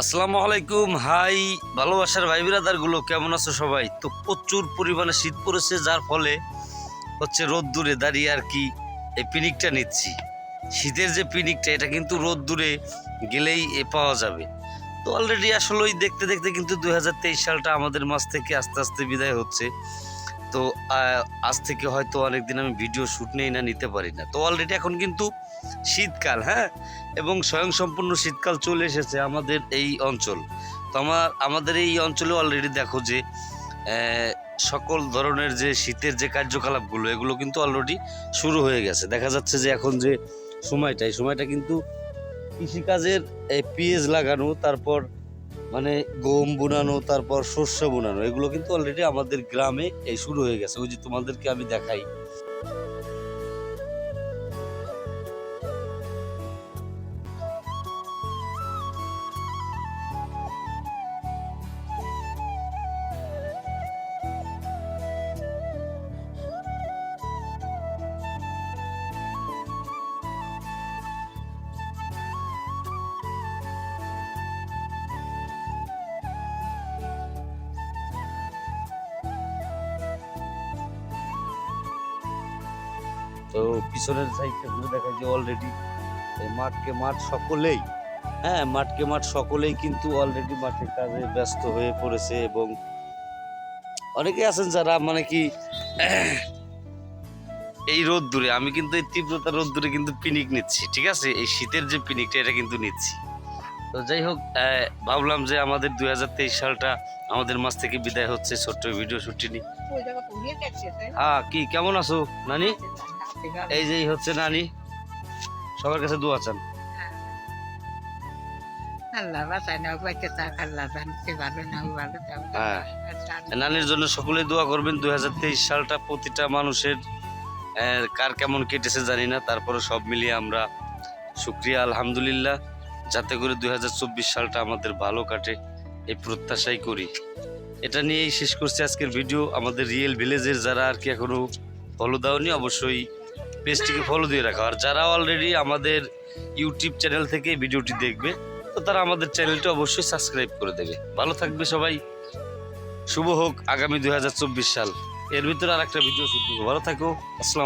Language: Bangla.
আসসালামু আলাইকুম হাই ভালোবাসার ভাই গুলো কেমন আছো সবাই? তো প্রচুর পরিমাণে শীত পড়েছে যার ফলে হচ্ছে রোদ দূরে দাঁড়িয়ে আর কি এই পিনিকটা নিচ্ছি। শীতের যে পিনিকটা এটা কিন্তু রোদ দূরে গেলেই এ পাওয়া যাবে। তো অলরেডি আসলে ওই দেখতে দেখতে কিন্তু দুই হাজার তেইশ সালটা আমাদের মাছ থেকে আস্তে আস্তে বিদায় হচ্ছে। তো আজ থেকে হয়তো অনেকদিন আমি ভিডিও শ্যুট নেই না, নিতে পারি না। তো অলরেডি এখন কিন্তু শীতকাল হ্যাঁ? এবং স্বয়ংসম্পূর্ণ শীতকাল চলে এসেছে আমাদের এই অঞ্চল। তো আমার, আমাদের এই অঞ্চলে অলরেডি দেখো যে সকল ধরনের যে শীতের যে কার্যকলাপগুলো, এগুলো কিন্তু অলরেডি শুরু হয়ে গেছে। দেখা যাচ্ছে যে এখন যে সময়টা, এই সময়টা কিন্তু কৃষিকাজের, এই পিএজ লাগানো, তারপর মানে গম বোনানো, তারপর শস্য বোনানো, এগুলো কিন্তু অলরেডি আমাদের গ্রামে এই শুরু হয়ে গেছে। ওই যে তোমাদেরকে আমি দেখাই। তো পিছনের সাইডটা ঘুরে দেখা যায় অলরেডি মাঠকে মাঠ সকলেই হ্যাঁ মাঠকে মাঠ সকলেই কিন্তু অলরেডি মাঠের কাজে ব্যস্ত হয়ে পড়েছে এবং অনেকে আছেন যারা মানে কি এই রোদ দূরে আমি কিন্তু এই তীব্রতা রোদ দূরে কিন্তু পিনিক নিচ্ছি ঠিক আছে? এই শীতের যে পিনিকটা এটা কিন্তু নিচ্ছি। তো যাই হোক ভাবলাম যে আমাদের দুই হাজার তেইশ সালটা আমাদের মাছ থেকে বিদায় হচ্ছে ছোট্ট ভিডিও শুটটি নি ওই জায়গা পুড়িয়ে দেখছে তাই না? হ্যাঁ কি কেমন আছো নানি? এই যে হচ্ছে নানি। সবার কাছে দোয়া চান। না হ্যাঁ। নানির জন্য সকলে দোয়া করবেন দু হাজার তেইশ সালটা প্রতিটা মানুষের কার কেমন কেটেছে জানি না তারপরে সব মিলিয়ে আমরা শুক্রিয়া আলহামদুলিল্লাহ যাতে করে দুই হাজার চব্বিশ সালটা আমাদের ভালো কাটে এই প্রত্যাশাই করি। এটা নিয়েই শেষ করছি আজকের ভিডিও। আমাদের রিয়েল ভিলেজের যারা আর কি এখনও ফলো দাওনি অবশ্যই পেজটিকে ফলো দিয়ে রাখা। আর যারা অলরেডি আমাদের ইউটিউব চ্যানেল থেকে ভিডিওটি দেখবে তো তারা আমাদের চ্যানেলটি অবশ্যই সাবস্ক্রাইব করে দেবে। ভালো থাকবে সবাই। শুভ হোক আগামী দুই হাজার চব্বিশ সাল। এর ভিতরে আর একটা ভিডিও শুধু ভালো থাকো। আসসালাম